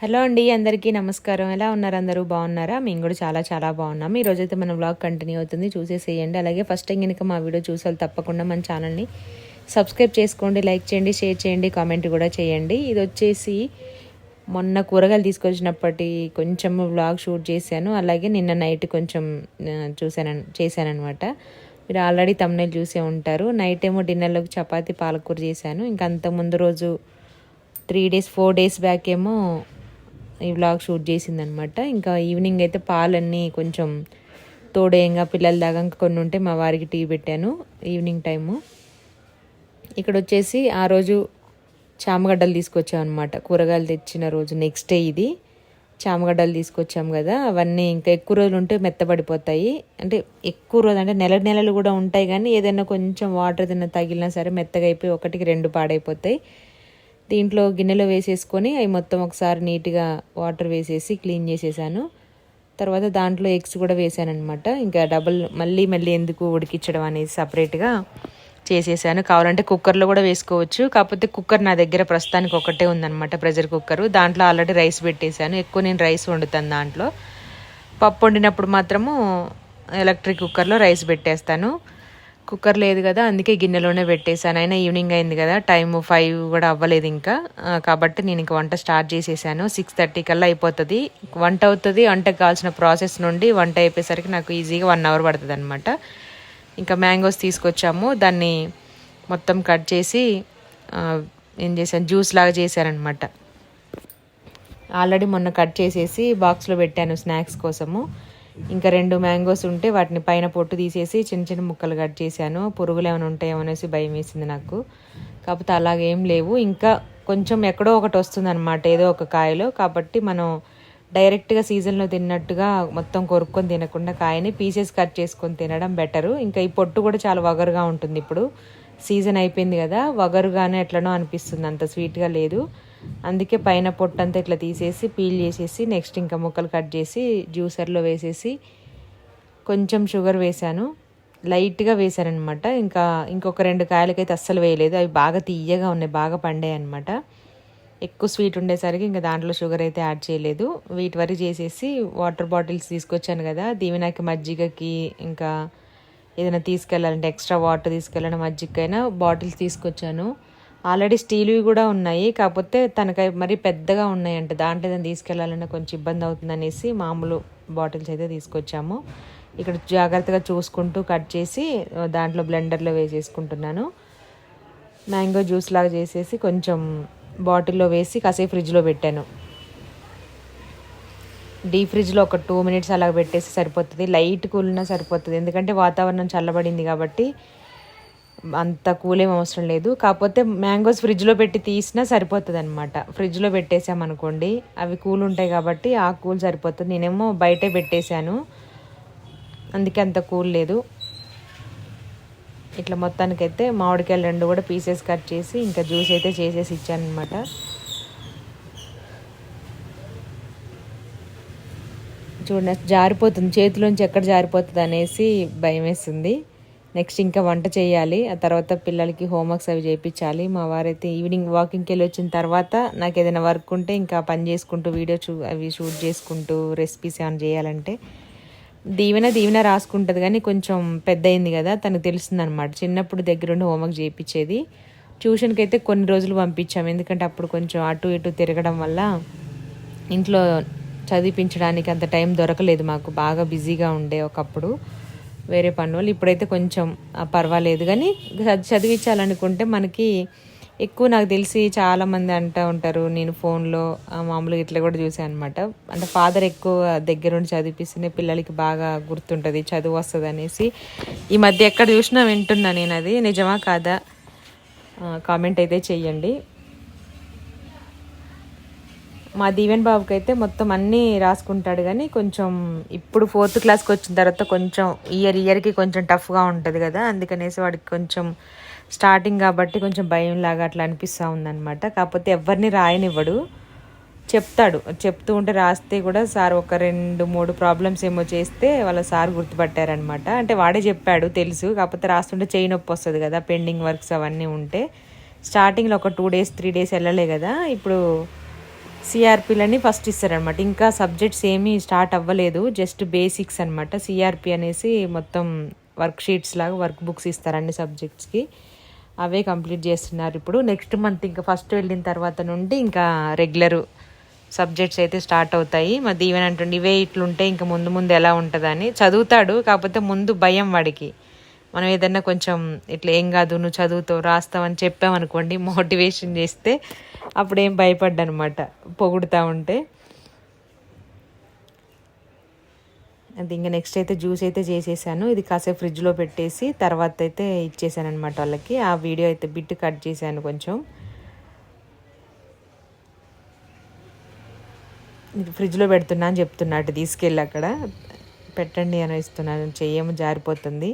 Hello అండి అందరికీ నమస్కారం. ఎలా ఉన్నారు అందరూ? బాగున్నారా? మేము కూడా చాలా చాలా బాగున్నాం. ఈ రోజైతే మన వ్లాగ్ కంటిన్యూ అవుతుంది. చూసేసేయండి. అలాగే ఫస్ట్ టైం కనుక మా వీడియో చూసాలి తప్పకుండా మన ఛానల్ని సబ్స్క్రైబ్ చేసుకోండి లైక్ చేయండి షేర్ చేయండి కామెంట్ కూడా చేయండి. ఇది వచ్చేసి మొన్న కూరగాయలు తీసుకొచ్చినప్పటి కొంచెం వ్లాగ్ షూట్ చేశాను. అలాగే నిన్న నైట్ కొంచెం చూశాను చేశానమాట మీరు ఆల్రెడీ తమ్నేల్ చూసే ఉంటారు. నైట్ ఏమో డిన్నర్లోకి చపాతీ పాలకూర చేశాను. ఇంకా అంత ముందు రోజు three days four days back ఏమో ఈ వ్లాగ్ షూట్ చేసిందనమాట ఇంకా ఈవినింగ్ అయితే పాలన్నీ కొంచెం తోడేయంగా పిల్లల దాకా ఇంకా కొన్ని ఉంటే మా వారికి టీ పెట్టాను. ఈవినింగ్ టైము ఇక్కడ వచ్చేసి ఆ రోజు చామగడ్డలు తీసుకొచ్చాం అనమాట కూరగాయలు తెచ్చిన రోజు నెక్స్ట్ డే ఇది. చామగడ్డలు తీసుకొచ్చాం కదా అవన్నీ ఇంకా ఎక్కువ రోజులు ఉంటే మెత్తబడిపోతాయి. అంటే ఎక్కువ రోజులు అంటే నెల నెలలు కూడా ఉంటాయి కానీ ఏదైనా కొంచెం వాటర్ ఏదైనా తగిలినా సరే మెత్తగా అయిపోయి ఒకటికి రెండు పాడైపోతాయి. దీంట్లో గిన్నెలో వేసేసుకొని అవి మొత్తం ఒకసారి నీట్గా వాటర్ వేసేసి క్లీన్ చేసేసాను. తర్వాత దాంట్లో ఎగ్స్ కూడా వేసాను అనమాట ఇంకా డబుల్ మళ్ళీ మళ్ళీ ఎందుకు ఉడికించడం అనేది సపరేట్గా చేసేసాను. కావాలంటే కుక్కర్లో కూడా వేసుకోవచ్చు. కాకపోతే కుక్కర్ నా దగ్గర ప్రస్తుతానికి ఒకటే ఉందన్నమాట ప్రెషర్ కుక్కర్. దాంట్లో ఆల్రెడీ రైస్ పెట్టేశాను. ఎక్కువ నేను రైస్ వండుతాను దాంట్లో. పప్పు వండినప్పుడు మాత్రము ఎలక్ట్రిక్ కుక్కర్లో రైస్ పెట్టేస్తాను. కుక్కర్ లేదు కదా అందుకే గిన్నెలోనే పెట్టేశాను. అయినా ఈవినింగ్ అయింది కదా టైం ఫైవ్ కూడా అవ్వలేదు ఇంకా. కాబట్టి నేను ఇంక వంట స్టార్ట్ చేసేసాను. సిక్స్ థర్టీ కల్లా అయిపోతుంది. వంట అవుతుంది వంటకు కావాల్సిన ప్రాసెస్ నుండి వంట అయిపోయేసరికి నాకు ఈజీగా వన్ అవర్ పడుతుంది అనమాట ఇంకా మ్యాంగోస్ తీసుకొచ్చాము. దాన్ని మొత్తం కట్ చేసి ఏం చేశాను జ్యూస్ లాగా చేశానమాట ఆల్రెడీ మొన్న కట్ చేసేసి బాక్స్లో పెట్టాను స్నాక్స్ కోసము. ఇంకా రెండు మ్యాంగోస్ ఉంటే వాటిని పైన పొట్టు తీసేసి చిన్న చిన్న ముక్కలు కట్ చేశాను. పురుగులు ఏమైనా ఉంటాయో అనేసి భయం వేసింది నాకు. కాకపోతే అలాగేం లేవు. ఇంకా కొంచెం ఎక్కడో ఒకటి వస్తుంది అనమాట ఏదో ఒక కాయలో. కాబట్టి మనం డైరెక్ట్గా సీజన్లో తిన్నట్టుగా మొత్తం కొరుక్కొని తినకుండా కాయని పీసెస్ కట్ చేసుకొని తినడం బెటరు ఇంకా ఈ పొట్టు కూడా చాలా వగరుగా ఉంటుంది ఇప్పుడు. సీజన్ అయిపోయింది కదా వగరుగానే ఎట్లనో అనిపిస్తుంది అంత స్వీట్గా లేదు. అందుకే పైన పొట్టంతా ఇట్లా తీసేసి పీల్ చేసేసి నెక్స్ట్ ఇంకా ముక్కలు కట్ చేసి జ్యూసర్లో వేసేసి కొంచెం షుగర్ వేసాను. లైట్గా వేసాను అనమాట ఇంకా ఇంకొక రెండు కాయలకైతే అస్సలు వేయలేదు. అవి బాగా తీయగా ఉన్నాయి బాగా పండాయి అనమాట ఎక్కువ స్వీట్ ఉండేసరికి ఇంకా దాంట్లో షుగర్ అయితే యాడ్ చేయలేదు. వీటి వరకు చేసేసి వాటర్ బాటిల్స్ తీసుకొచ్చాను కదా దీవెనకి మజ్జిగకి ఇంకా ఏదైనా తీసుకెళ్ళాలంటే ఎక్స్ట్రా వాటర్ తీసుకెళ్ళడం మజ్జిగకైనా బాటిల్స్ తీసుకొచ్చాను. ఆల్రెడీ స్టీల్వి కూడా ఉన్నాయి. కాకపోతే తనకి మరి పెద్దగా ఉన్నాయంట. దాంట్లో ఏదైనా తీసుకెళ్ళాలన్నా కొంచెం ఇబ్బంది అవుతుంది అనేసి మామూలు బాటిల్స్ అయితే తీసుకొచ్చాము. ఇక్కడ జాగ్రత్తగా చూసుకుంటూ కట్ చేసి దాంట్లో బ్లెండర్లో వేసేసుకుంటున్నాను. మ్యాంగో జ్యూస్ లాగా చేసేసి కొంచెం బాటిల్లో వేసి కాసేపు ఫ్రిడ్జ్లో పెట్టాను. డీ ఫ్రిడ్జ్లో ఒక టూ మినిట్స్ అలా పెట్టేసి సరిపోతుంది. లైట్ కూలినా సరిపోతుంది. ఎందుకంటే వాతావరణం చల్లబడింది కాబట్టి అంత కూలేం అవసరం లేదు. కాకపోతే మ్యాంగోస్ ఫ్రిడ్జ్లో పెట్టి తీసినా సరిపోతుంది అనమాట ఫ్రిడ్జ్లో పెట్టేసామనుకోండి అవి కూల్ ఉంటాయి కాబట్టి ఆ కూల్ సరిపోతుంది. నేనేమో బయటే పెట్టేశాను. అందుకే అంత కూల్ లేదు. ఇట్లా మొత్తానికైతే మామిడికాయలు రెండు కూడా పీసెస్ కట్ చేసి ఇంకా జ్యూస్ అయితే చేసేసి ఇచ్చాను అనమాట చూడండి జారిపోతుంది. చేతిలోంచి ఎక్కడ జారిపోతుంది అనేసి భయం వేస్తుంది నెక్స్ట్ ఇంకా వంట చేయాలి. ఆ తర్వాత పిల్లలకి హోంవర్క్స్ అవి చేయించాలి మా వారైతే ఈవినింగ్ వాకింగ్కి వెళ్ళి వచ్చిన తర్వాత నాకు ఏదైనా వర్క్ ఉంటే ఇంకా పని చేసుకుంటూ వీడియో చూ అవి షూట్ చేసుకుంటూ రెసిపీస్ ఏమైనా చేయాలంటే దీవెన దీవెన రాసుకుంటుంది. కానీ కొంచెం పెద్ద అయింది కదా తనకు తెలుస్తుంది అనమాట చిన్నప్పుడు దగ్గరుండి హోంవర్క్ చేయించేది ట్యూషన్కి అయితే కొన్ని రోజులు పంపించాం. ఎందుకంటే అప్పుడు కొంచెం అటు ఇటు తిరగడం వల్ల ఇంట్లో చదివించడానికి అంత టైం దొరకలేదు మాకు. బాగా బిజీగా ఉండే ఒకప్పుడు. వేరే పని వాళ్ళు ఇప్పుడైతే కొంచెం పర్వాలేదు. కానీ చదివించాలనుకుంటే మనకి ఎక్కువ నాకు తెలిసి చాలామంది అంటూ ఉంటారు. నేను ఫోన్లో మామూలుగా ఇట్లా కూడా చూసాను అనమాట అంటే ఫాదర్ ఎక్కువ దగ్గరుండి చదివిపిస్తేనే పిల్లలకి బాగా గుర్తుంటుంది చదువు వస్తుంది అనేసి ఈ మధ్య ఎక్కడ చూసినా వింటున్నా నేను అది నిజమా కాదా? కామెంట్ అయితే చెయ్యండి. మా దీవెన్ బాబుకి అయితే మొత్తం అన్నీ రాసుకుంటాడు కానీ కొంచెం ఇప్పుడు ఫోర్త్ క్లాస్కి వచ్చిన తర్వాత కొంచెం ఇయర్ ఇయర్కి కొంచెం టఫ్గా ఉంటుంది కదా అందుకనేసి వాడికి కొంచెం స్టార్టింగ్ కాబట్టి కొంచెం భయం లాగా అట్లా అనిపిస్తూ ఉందన్నమాట. కాకపోతే ఎవరిని రాయనివ్వడు. చెప్తాడు. చెప్తూ ఉంటే రాస్తే కూడా సార్ ఒక రెండు మూడు ప్రాబ్లమ్స్ ఏమో చేస్తే వాళ్ళ సార్ గుర్తుపట్టారనమాట అంటే వాడే చెప్పాడు తెలుసు. కాకపోతే రాస్తుంటే చేయి నొప్పి వస్తుంది కదా పెండింగ్ వర్క్స్ అవన్నీ ఉంటే. స్టార్టింగ్లో ఒక టూ డేస్ త్రీ డేస్ వెళ్ళలే కదా ఇప్పుడు సిఆర్పీలని ఫస్ట్ ఇస్తారనమాట ఇంకా సబ్జెక్ట్స్ ఏమీ స్టార్ట్ అవ్వలేదు. జస్ట్ బేసిక్స్ అనమాట సిఆర్పి అనేసి మొత్తం వర్క్ షీట్స్ లాగా వర్క్ బుక్స్ ఇస్తారు అన్ని సబ్జెక్ట్స్కి అవే కంప్లీట్ చేస్తున్నారు ఇప్పుడు. నెక్స్ట్ మంత్ ఇంకా ఫస్ట్ వెళ్ళిన తర్వాత నుండి ఇంకా రెగ్యులర్ సబ్జెక్ట్స్ అయితే స్టార్ట్ అవుతాయి. మరి దీవెన అంటుండే ఇవే ఇట్లుంటే ఇంకా ముందు ముందు ఎలా ఉంటుందని. చదువుతాడు కాకపోతే ముందు భయం వాడికి. మనం ఏదన్నా కొంచెం ఇట్లా ఏం కాదు నువ్వు చదువుతావు రాస్తావని చెప్పామనుకోండి మోటివేషన్ చేస్తే అప్పుడు ఏం భయపడ్డనమాట పొగుడుతూ ఉంటే. అది ఇంకా నెక్స్ట్ అయితే జ్యూస్ అయితే చేసేసాను. ఇది కాసేపు ఫ్రిడ్జ్లో పెట్టేసి తర్వాత అయితే ఇచ్చేసాను అనమాట వాళ్ళకి. ఆ వీడియో అయితే బిట్ కట్ చేశాను కొంచెం. ఇది ఫ్రిడ్జ్లో పెడుతున్నా అని చెప్తున్నట్టు తీసుకెళ్ళి అక్కడ. పెట్టండి అని ఇస్తున్నాను చెయ్యము జారిపోతుంది.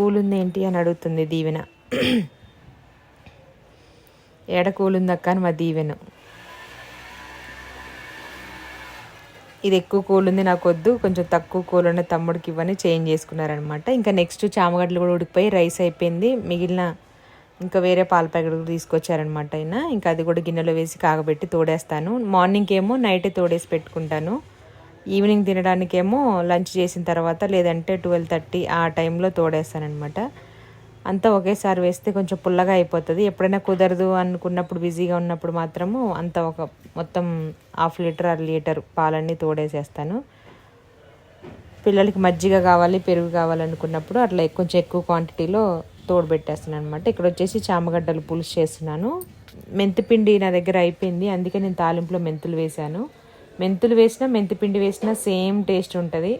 కూలుంది ఏంటి అని అడుగుతుంది దీవెన. ఏడ కూలుందక్క అని మా దీవెన. ఇది ఎక్కువ కూలుంది నాకు వద్దు కొంచెం తక్కువ కూలున్న తమ్ముడికి ఇవ్వని చేంజ్ చేసుకున్నారనమాట. ఇంకా నెక్స్ట్ చామగడ్డలు కూడా ఉడికిపోయి రైస్ అయిపోయింది. మిగిలిన ఇంకా వేరే పాల ప్యాకెట్ కూడా తీసుకొచ్చారనమాట అయినా ఇంకా అది కూడా గిన్నెలో వేసి కాగబెట్టి తోడేస్తాను. మార్నింగ్ ఏమో నైటే తోడేసి పెట్టుకుంటాను. ఈవినింగ్ తినడానికేమో లంచ్ చేసిన తర్వాత లేదంటే ట్వెల్వ్ థర్టీ ఆ టైంలో తోడేస్తానమాట అంతా ఒకేసారి వేస్తే కొంచెం పుల్లగా అయిపోతుంది. ఎప్పుడైనా కుదరదు అనుకున్నప్పుడు బిజీగా ఉన్నప్పుడు మాత్రము అంత ఒక మొత్తం హాఫ్ లీటర్ అర లీటర్ పాలన్నీ తోడేసేస్తాను. పిల్లలకి మజ్జిగ కావాలి పెరుగు కావాలనుకున్నప్పుడు అట్లా కొంచెం ఎక్కువ క్వాంటిటీలో తోడుపెట్టేస్తున్నాను అనమాట ఇక్కడ వచ్చేసి చామగడ్డలు పులుసు చేస్తున్నాను. మెంతిపిండి నా దగ్గర అయిపోయింది. అందుకే నేను తాలింపులో మెంతులు వేశాను. మెంతులు వేసినా మెంతిపిండి వేసినా సేమ్ టేస్ట్ ఉంటుంది.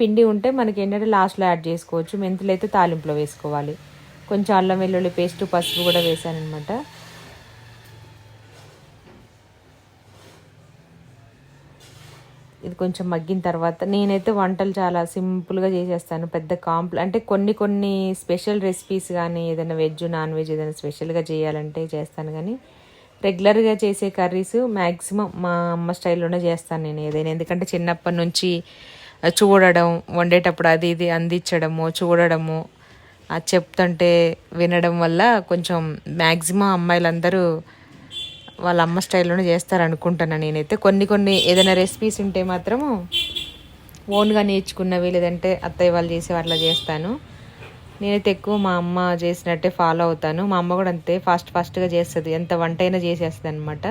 పిండి ఉంటే మనకి ఏంటంటే లాస్ట్లో యాడ్ చేసుకోవచ్చు. మెంతులు అయితే తాలింపులో వేసుకోవాలి. కొంచెం అల్లం వెల్లుల్లి పేస్ట్ పసుపు కూడా వేసాను అనమాట ఇది కొంచెం మగ్గిన తర్వాత నేనైతే వంటలు చాలా సింపుల్గా చేసేస్తాను. పెద్ద కాంప్ల అంటే కొన్ని కొన్ని స్పెషల్ రెసిపీస్ కానీ ఏదైనా వెజ్ నాన్ వెజ్ ఏదైనా స్పెషల్గా చేయాలంటే చేస్తాను కానీ రెగ్యులర్గా చేసే కర్రీస్ మ్యాక్సిమం మా అమ్మ స్టైల్లోనే చేస్తాను నేను ఏదైనా. ఎందుకంటే చిన్నప్పటి నుంచి చూడడం వండేటప్పుడు అది ఇది అందించడము చూడడము అది చెప్తుంటే వినడం వల్ల కొంచెం మ్యాక్సిమం అమ్మాయిలందరూ వాళ్ళ అమ్మ స్టైల్లోనే చేస్తారు అనుకుంటున్నాను నేనైతే. కొన్ని కొన్ని ఏదైనా రెసిపీస్ ఉంటే మాత్రము ఓన్గా నేర్చుకున్నవి లేదంటే అత్తయ్య వాళ్ళు చేసే అట్లా చేస్తాను. నేనైతే ఎక్కువ మా అమ్మ చేసినట్టే ఫాలో అవుతాను. మా అమ్మ కూడా అంతే ఫాస్ట్ ఫాస్ట్గా చేస్తుంది. ఎంత వంట అయినా చేసేస్తుంది అనమాట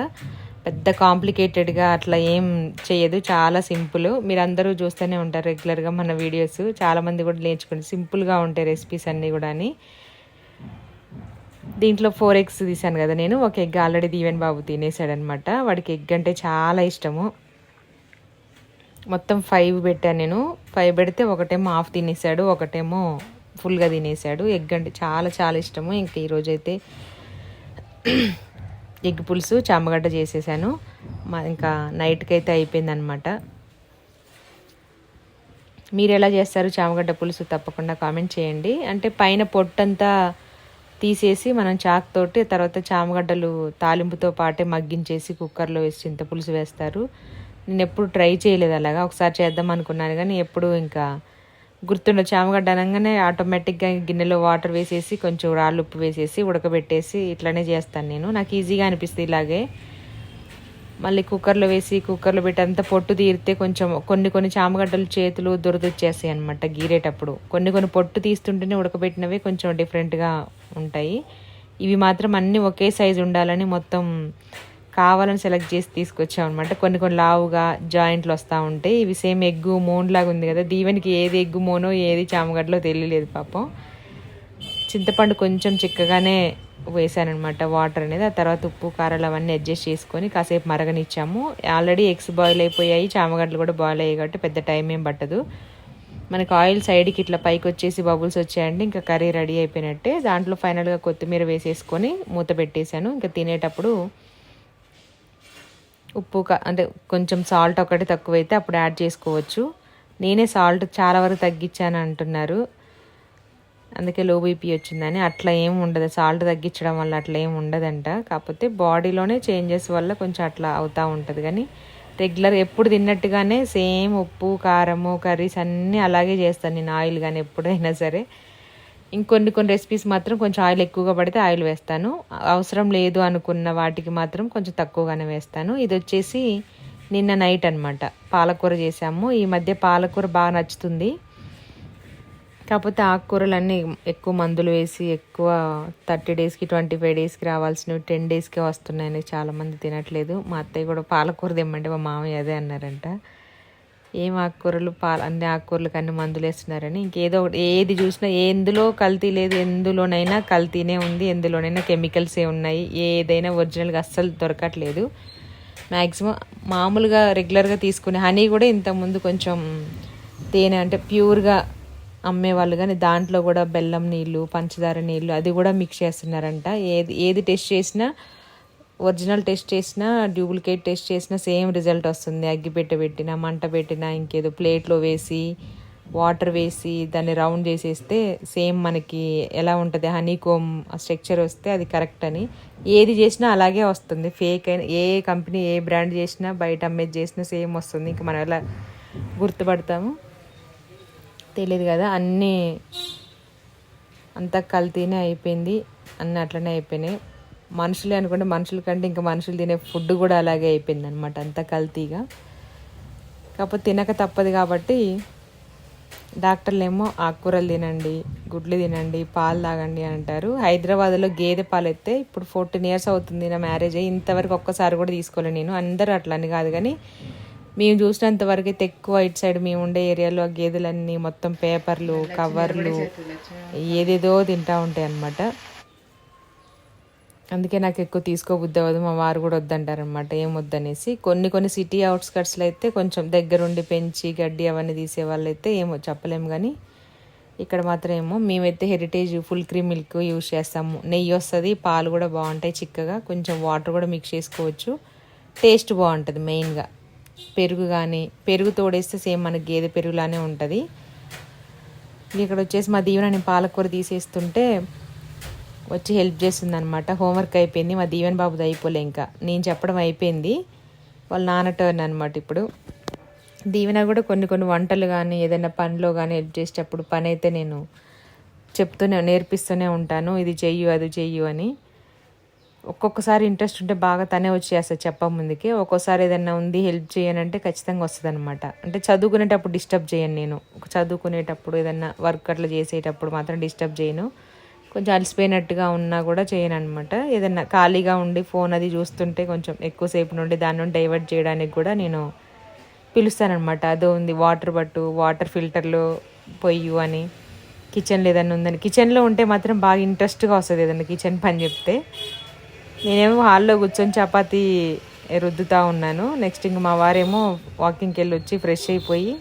పెద్ద కాంప్లికేటెడ్గా అట్లా ఏం చేయదు. చాలా సింపుల్ మీరు అందరూ చూస్తూనే ఉంటారు రెగ్యులర్గా మన వీడియోస్ చాలామంది కూడా నేర్చుకోండి. సింపుల్గా ఉంటాయి రెసిపీస్ అన్నీ కూడా అని దీంట్లో ఫోర్ ఎగ్స్ తీసాను కదా నేను. ఒక ఎగ్ ఆల్రెడీ దీవెన్ బాబు తినేసాడనమాట వాడికి ఎగ్ అంటే చాలా ఇష్టము. మొత్తం ఫైవ్ పెట్టాను నేను. ఫైవ్ పెడితే ఒకటేమో హాఫ్ తినేసాడు. ఒకటేమో ఫుల్గా తినేసాడు. ఎగ్ అంటే చాలా చాలా ఇష్టము. ఇంకా ఈరోజైతే ఎగ్ పులుసు చామగడ్డ చేసేసాను. మా ఇంకా నైట్కి అయితే అయిపోయిందనమాట మీరు ఎలా చేస్తారు చామగడ్డ పులుసు? తప్పకుండా కామెంట్ చేయండి. అంటే పైన పొట్టంతా తీసేసి మనం చాక్ తోటి తర్వాత చామగడ్డలు తాలింపుతో పాటే మగ్గించేసి కుక్కర్లో వేసి చింతపులుసు వేస్తారు. నేను ఎప్పుడు ట్రై చేయలేదు అలాగా. ఒకసారి చేద్దాం అనుకున్నాను కానీ ఎప్పుడు ఇంకా గుర్తుండ చామగడ్డ అనగానే ఆటోమేటిక్గా గిన్నెలో వాటర్ వేసేసి కొంచెం రాళ్ళు ఉప్పు వేసేసి ఉడకబెట్టేసి ఇట్లానే చేస్తాను నేను. నాకు ఈజీగా అనిపిస్తుంది ఇలాగే. మళ్ళీ కుక్కర్లో వేసి కుక్కర్లో పెట్టి అంత పొట్టు తీరితే కొంచెం కొన్ని కొన్ని చామగడ్డలు చేతులు దురదొచ్చేస్తాయి అనమాట గీరేటప్పుడు. కొన్ని కొన్ని పొట్టు తీస్తుంటేనే ఉడకబెట్టినవి కొంచెం డిఫరెంట్గా ఉంటాయి. ఇవి మాత్రం అన్నీ ఒకే సైజు ఉండాలని మొత్తం కావాలని సెలెక్ట్ చేసి తీసుకొచ్చాం అనమాట కొన్ని కొన్ని లావుగా జాయింట్లు వస్తూ ఉంటాయి ఇవి సేమ్ ఎగ్గు మోన్ లాగా ఉంది కదా. దీవెనికి ఏది ఎగ్గు మోనో ఏది చామగడ్డలో తెలియలేదు పాపం. చింతపండు కొంచెం చిక్కగానే వేసానమాట వాటర్ అనేది. ఆ తర్వాత ఉప్పు కారాలు అవన్నీ అడ్జస్ట్ చేసుకొని కాసేపు మరగనిచ్చాము. ఆల్రెడీ ఎగ్స్ బాయిల్ అయిపోయాయి. చామగడ్డలు కూడా బాయిల్ అయ్యాయి కాబట్టి పెద్ద టైం ఏం పట్టదు. మనకు ఆయిల్ సైడ్కి ఇట్లా పైకి వచ్చేసి బబుల్స్ వచ్చాయండి. ఇంకా కర్రీ రెడీ అయిపోయినట్టే. దాంట్లో ఫైనల్గా కొత్తిమీర వేసేసుకొని మూత పెట్టేశాను. ఇంకా తినేటప్పుడు ఉప్పు అంటే కొంచెం సాల్ట్ ఒకటి తక్కువైతే అప్పుడు యాడ్ చేసుకోవచ్చు. నేనే సాల్ట్ చాలా వరకు తగ్గించాను అంటున్నారు. అందుకే లో బీపీ వచ్చిందని. అట్లా ఏం ఉండదు. సాల్ట్ తగ్గించడం వల్ల అట్లా ఏం ఉండదంట. కాకపోతే బాడీలోనే చేంజెస్ వల్ల కొంచెం అట్లా అవుతూ ఉంటుంది. కానీ రెగ్యులర్ ఎప్పుడు తిన్నట్టుగానే సేమ్ ఉప్పు కారము కర్రీస్ అన్నీ అలాగే చేస్తాను నేను ఆయిల్ కానీ ఎప్పుడైనా సరే. ఇంకొన్ని కొన్ని రెసిపీస్ మాత్రం కొంచెం ఆయిల్ ఎక్కువగా పడితే ఆయిల్ వేస్తాను. అవసరం లేదు అనుకున్న వాటికి మాత్రం కొంచెం తక్కువగానే వేస్తాను. ఇది వచ్చేసి నిన్న నైట్ అనమాట పాలకూర చేసాము. ఈ మధ్య పాలకూర బాగా నచ్చుతుంది. కాకపోతే ఆకుకూరలన్నీ ఎక్కువ మందులు వేసి ఎక్కువ థర్టీ డేస్కి ట్వంటీ ఫైవ్ డేస్కి రావాల్సినవి టెన్ డేస్కే వస్తున్నాయని చాలామంది తినట్లేదు. మా అత్తయ్య కూడా పాలకూర తెమ్మంటే మా మామయ్య అదే అన్నారంట. ఏం ఆకుకూరలు పాల అన్ని ఆకుకూరలకు అన్ని మందులు వేస్తున్నారని. ఇంకేదో ఒకటి ఏది చూసినా ఎందులో కల్తీ లేదు ఎందులోనైనా కల్తీనే ఉంది ఎందులోనైనా కెమికల్సే ఉన్నాయి ఏదైనా ఒరిజినల్గా అస్సలు దొరకట్లేదు. మ్యాక్సిమం మామూలుగా రెగ్యులర్గా తీసుకునే హనీ కూడా ఇంతకుముందు కొంచెం తేనె అంటే ప్యూర్గా అమ్మేవాళ్ళు కానీ దాంట్లో కూడా బెల్లం నీళ్ళు పంచదార నీళ్ళు అది కూడా మిక్స్ చేస్తున్నారంట. ఏది ఏది టెస్ట్ చేసినా ఒరిజినల్ టెస్ట్ చేసినా డూప్లికేట్ టెస్ట్ చేసినా సేమ్ రిజల్ట్ వస్తుంది. అగ్గిపెట్ట పెట్టినా మంట పెట్టినా ఇంకేదో ప్లేట్లో వేసి వాటర్ వేసి దాన్ని రౌండ్ చేసేస్తే సేమ్ మనకి ఎలా ఉంటుంది? హనీ కోమ్ స్ట్రక్చర్ వస్తే అది కరెక్ట్ అని. ఏది చేసినా అలాగే వస్తుంది. ఫేక్ అయిన ఏ కంపెనీ ఏ బ్రాండ్ చేసినా బయట అమ్మేది చేసినా సేమ్ వస్తుంది. ఇంకా మనం ఎలా గుర్తుపడతాము తెలియదు కదా. అన్నీ అంతా కల్తీనే అయిపోయింది. అన్నీ అట్లనే అయిపోయినాయి. మనుషులే అనుకుంటే మనుషుల కంటే ఇంకా మనుషులు తినే ఫుడ్ కూడా అలాగే అయిపోయింది అనమాట అంతా కల్తీగా. కాకపోతే తినక తప్పదు కాబట్టి డాక్టర్లు ఏమో ఆకుకూరలు తినండి గుడ్లు తినండి పాలు తాగండి అని అంటారు. హైదరాబాద్లో గేదె పాలు అయితే ఇప్పుడు ఫోర్టీన్ ఇయర్స్ అవుతుంది నా మ్యారేజ్ అయ్యి ఇంతవరకు ఒక్కసారి కూడా తీసుకోలే నేను. అందరూ అట్లా అని కాదు కానీ మేము చూసినంత వరకు అయితే ఎక్కువ ఇటు సైడ్ మేము ఉండే ఏరియాలో ఆ గేదెలన్నీ మొత్తం పేపర్లు కవర్లు ఏదేదో తింటూ ఉంటాయి అన్నమాట అందుకే నాకు ఎక్కువ తీసుకోబుద్ది అవ్వదు. మా వారు కూడా వద్దంటారనమాట ఏం వద్దనేసి. కొన్ని కొన్ని సిటీ అవుట్స్కట్స్లో అయితే కొంచెం దగ్గరుండి పెంచి గడ్డి అవన్నీ తీసే వాళ్ళు అయితే ఏమో చెప్పలేము కానీ ఇక్కడ మాత్రం ఏమో మేమైతే Heritage full cream milk use చేస్తాము. నెయ్యి వస్తుంది పాలు కూడా బాగుంటాయి చిక్కగా. కొంచెం వాటర్ కూడా మిక్స్ చేసుకోవచ్చు. టేస్ట్ బాగుంటుంది మెయిన్గా పెరుగు కానీ పెరుగు తోడేస్తే సేమ్ మనకి గేదె పెరుగులానే ఉంటుంది. ఇక్కడ వచ్చేసి మా దీవెన నేను పాలకూర తీసేస్తుంటే వచ్చి హెల్ప్ చేసిందనమాట హోంవర్క్ అయిపోయింది. మా దీవెన్ బాబుది అయిపోలే ఇంకా. నేను చెప్పడం అయిపోయింది. వాళ్ళ నాన్న టర్న్ అనమాట ఇప్పుడు. దీవెన కూడా కొన్ని కొన్ని వంటలు కానీ ఏదైనా పనిలో కానీ హెల్ప్ చేసేటప్పుడు పని అయితే నేను చెప్తూనే నేర్పిస్తూనే ఉంటాను. ఇది చెయ్యు అది చెయ్యు అని. ఒక్కొక్కసారి ఇంట్రెస్ట్ ఉంటే బాగా తనే వచ్చేస్తుంది చెప్పముందుకే ఒక్కోసారి ఏదైనా ఉంది హెల్ప్ చేయనంటే ఖచ్చితంగా వస్తుంది అనమాట అంటే చదువుకునేటప్పుడు డిస్టర్బ్ చేయను నేను. చదువుకునేటప్పుడు ఏదైనా వర్క్ అట్లా చేసేటప్పుడు మాత్రం డిస్టర్బ్ చేయను. కొంచెం అలసిపోయినట్టుగా ఉన్నా కూడా చేయను అనమాట ఏదైనా ఖాళీగా ఉండి ఫోన్ అది చూస్తుంటే కొంచెం ఎక్కువసేపు నుండి దాని నుండి డైవర్ట్ చేయడానికి కూడా నేను పిలుస్తానమాట అదో ఉంది వాటర్ బట్టు వాటర్ ఫిల్టర్లో పొయ్యి అని. కిచెన్లో ఏదైనా ఉందని. కిచెన్లో ఉంటే మాత్రం బాగా ఇంట్రెస్ట్గా వస్తుంది ఏదైనా కిచెన్ పని చెప్తే. నేనేమో హాల్లో కూర్చొని చపాతీ రుద్దుతూ ఉన్నాను. నెక్స్ట్ ఇంక మా వారేమో వాకింగ్కి వెళ్ళి వచ్చి ఫ్రెష్ అయిపోయి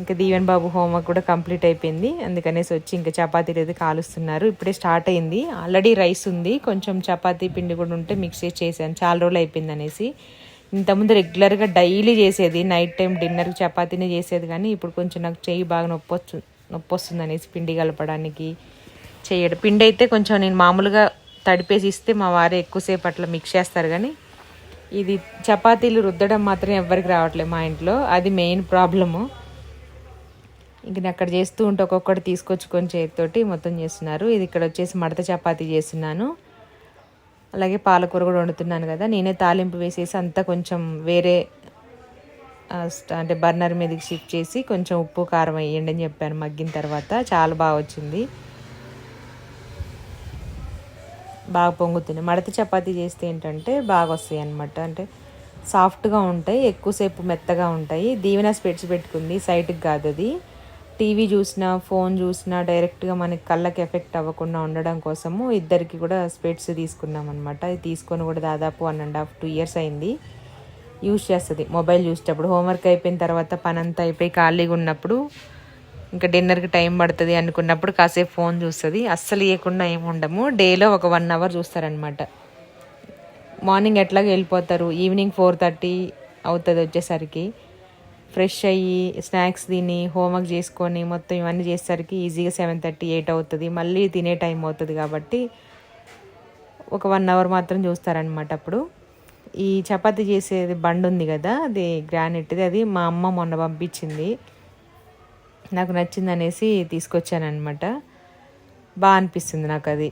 ఇంకా దీవెన్ బాబు హోంవర్క్ కూడా కంప్లీట్ అయిపోయింది. అందుకనేసి వచ్చి ఇంకా చపాతీలు అయితే కాలుస్తున్నారు. ఇప్పుడే స్టార్ట్ అయింది. ఆల్రెడీ రైస్ ఉంది. కొంచెం చపాతీ పిండి కూడా ఉంటే మిక్స్ చేసి చేశాను. చాలా రోజులు అయిపోయింది అనేసి. ఇంతకుముందు రెగ్యులర్గా డైలీ చేసేది నైట్ టైం డిన్నర్కి చపాతీనే చేసేది కానీ ఇప్పుడు కొంచెం నాకు చెయ్యి బాగా నొప్పి వస్తు నొప్పి వస్తుంది అనేసి పిండి కలపడానికి చేయడం. పిండి అయితే కొంచెం నేను మామూలుగా తడిపేసి ఇస్తే మా వారే ఎక్కువసేపు అట్లా మిక్స్ చేస్తారు కానీ ఇది చపాతీలు రుద్దడం మాత్రం ఎవరికి రావట్లేదు మా ఇంట్లో. అది మెయిన్ ప్రాబ్లము. ఇంక నేను అక్కడ చేస్తూ ఉంటే ఒక్కొక్కటి తీసుకొచ్చుకొని చేతితోటి మొత్తం చేస్తున్నారు. ఇది ఇక్కడ వచ్చేసి మడత చపాతీ చేస్తున్నాను. అలాగే పాలకూర కూడా వండుతున్నాను కదా. నేనే తాలింపు వేసేసి అంతా కొంచెం వేరే అంటే బర్నర్ మీదకి షిఫ్ట్ చేసి కొంచెం ఉప్పు కారం వేయండి అని చెప్పాను. మగ్గిన తర్వాత చాలా బాగా వచ్చింది. బాగా పొంగుతుంది మడత చపాతీ చేస్తే ఏంటంటే బాగా వస్తాయి అనమాట అంటే సాఫ్ట్గా ఉంటాయి ఎక్కువసేపు మెత్తగా ఉంటాయి. దీవెన స్పెట్స్ పెట్టుకుంది. సైట్కి కాదు అది. టీవీ చూసినా ఫోన్ చూసినా డైరెక్ట్గా మనకి కళ్ళకి ఎఫెక్ట్ అవ్వకుండా ఉండడం కోసము ఇద్దరికి కూడా స్పెట్స్ తీసుకున్నాం అనమాట ఇది తీసుకొని కూడా దాదాపు one and half two years అయింది. యూజ్ చేస్తుంది. మొబైల్ చూసేటప్పుడు హోంవర్క్ అయిపోయిన తర్వాత పని అంతా అయిపోయి ఖాళీగా ఉన్నప్పుడు ఇంకా డిన్నర్కి టైం పడుతుంది అనుకున్నప్పుడు కాసేపు ఫోన్ చూస్తుంది. అస్సలు ఇవ్వకుండా ఏమి ఉండము. డేలో ఒక వన్ అవర్ చూస్తారనమాట మార్నింగ్ ఎట్లాగో వెళ్ళిపోతారు. ఈవినింగ్ ఫోర్ థర్టీ అవుతుంది వచ్చేసరికి. ఫ్రెష్ అయ్యి స్నాక్స్ తిని హోంవర్క్ చేసుకొని మొత్తం ఇవన్నీ చేసేసరికి ఈజీగా సెవెన్ థర్టీ ఎయిట్ అవుతుంది. మళ్ళీ తినే టైం అవుతుంది కాబట్టి ఒక వన్ అవర్ మాత్రం చూస్తారనమాట అప్పుడు. ఈ చపాతి చేసేది బండి ఉంది కదా అది గ్రానైట్ది. అది మా అమ్మ మొన్న పంపించింది. నాకు నచ్చింది అనేసి తీసుకొచ్చానమాట బాగా అనిపిస్తుంది నాకు అది.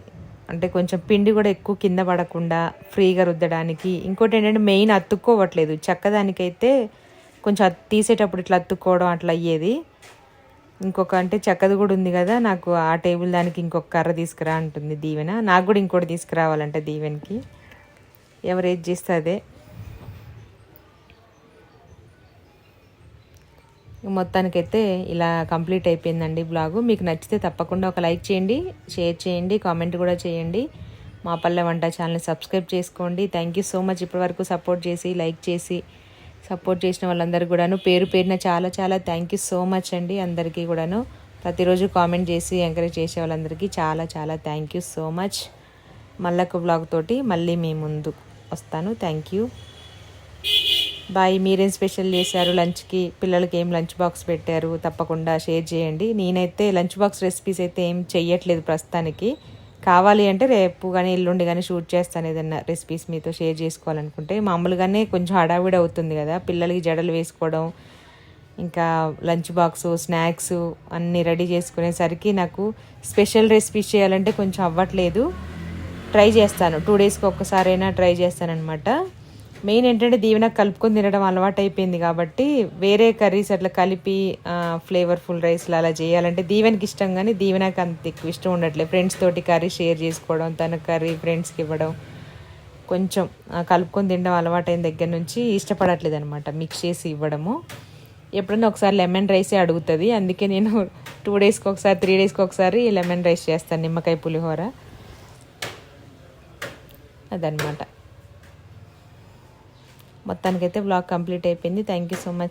అంటే కొంచెం పిండి కూడా ఎక్కువ కింద పడకుండా ఫ్రీగా రుద్దడానికి. ఇంకోటి ఏంటంటే మెయిన్ అతుక్కోవట్లేదు. చక్కదానికైతే కొంచెం అది తీసేటప్పుడు ఇట్లా అతుక్కోవడం అట్లా అయ్యేది. ఇంకొక అంటే చెక్కది కూడా ఉంది కదా నాకు ఆ టేబుల్ దానికి ఇంకొక కర్ర తీసుకురా అంటుంది దీవెన. నాకు కూడా ఇంకోటి తీసుకురావాలంటే దీవెనకి. ఎవరు ఏది చేస్తే అదే. మొత్తానికైతే ఇలా కంప్లీట్ అయిపోయిందండి బ్లాగు. మీకు నచ్చితే తప్పకుండా ఒక లైక్ చేయండి షేర్ చేయండి కామెంట్ కూడా చేయండి. మా పల్లె వంట ఛానల్ని సబ్స్క్రైబ్ చేసుకోండి. థ్యాంక్ యూ సో మచ్ ఇప్పటివరకు సపోర్ట్ చేసి లైక్ చేసి. సపోర్ట్ చేసిన వాళ్ళందరికీ కూడాను. పేరు పేరున చాలా చాలా థ్యాంక్ యూ సో మచ్ అండి అందరికీ కూడాను. ప్రతిరోజు కామెంట్ చేసి ఎంకరేజ్ చేసే వాళ్ళందరికీ చాలా చాలా థ్యాంక్ యూ సో మచ్ మళ్ళొక బ్లాగ్ తోటి మళ్ళీ మీ ముందు వస్తాను. థ్యాంక్ యూ బాయ్ మీరేం స్పెషల్ చేశారు? లంచ్కి పిల్లలకి ఏం లంచ్ బాక్స్ పెట్టారు? తప్పకుండా షేర్ చేయండి. నేనైతే లంచ్ బాక్స్ రెసిపీస్ అయితే ఏం చెయ్యట్లేదు ప్రస్తుతానికి. కావాలి అంటే రేపు కానీ ఎల్లుండి కానీ షూట్ చేస్తాను ఏదైనా రెసిపీస్ మీతో షేర్ చేసుకోవాలనుకుంటే. మామూలుగానే కొంచెం హడావిడి అవుతుంది కదా. పిల్లలకి జడలు వేసుకోవడం ఇంకా లంచ్ బాక్స్ స్నాక్స్ అన్నీ రెడీ చేసుకునేసరికి నాకు స్పెషల్ రెసిపీస్ చేయాలంటే కొంచెం అవ్వట్లేదు. ట్రై చేస్తాను. టూ డేస్కి ఒక్కసారైనా ట్రై చేస్తానన్నమాట. మెయిన్ ఏంటంటే దీవెన కలుపుకొని తినడం అలవాటు అయిపోయింది కాబట్టి వేరే కర్రీస్ అట్లా కలిపి ఫ్లేవర్ఫుల్ రైస్లు అలా చేయాలంటే దీవెనకి ఇష్టం కానీ దీవెనకి అంత ఎక్కువ ఇష్టం ఉండట్లేదు. ఫ్రెండ్స్ తోటి కర్రీ షేర్ చేసుకోవడం తన కర్రీ ఫ్రెండ్స్కి ఇవ్వడం కొంచెం కలుపుకొని తినడం అలవాటైన దగ్గర నుంచి ఇష్టపడట్లేదు అనమాట మిక్స్ చేసి ఇవ్వడము. ఎప్పుడైనా ఒకసారి లెమన్ రైసే అడుగుతుంది. అందుకే నేను టూ డేస్కి ఒకసారి త్రీ డేస్కి ఒకసారి లెమన్ రైస్ చేస్తాను నిమ్మకాయ పులిహోర. అదనమాట మొత్తానికైతే బ్లాగ్ కంప్లీట్ అయిపోయింది. Thank you so much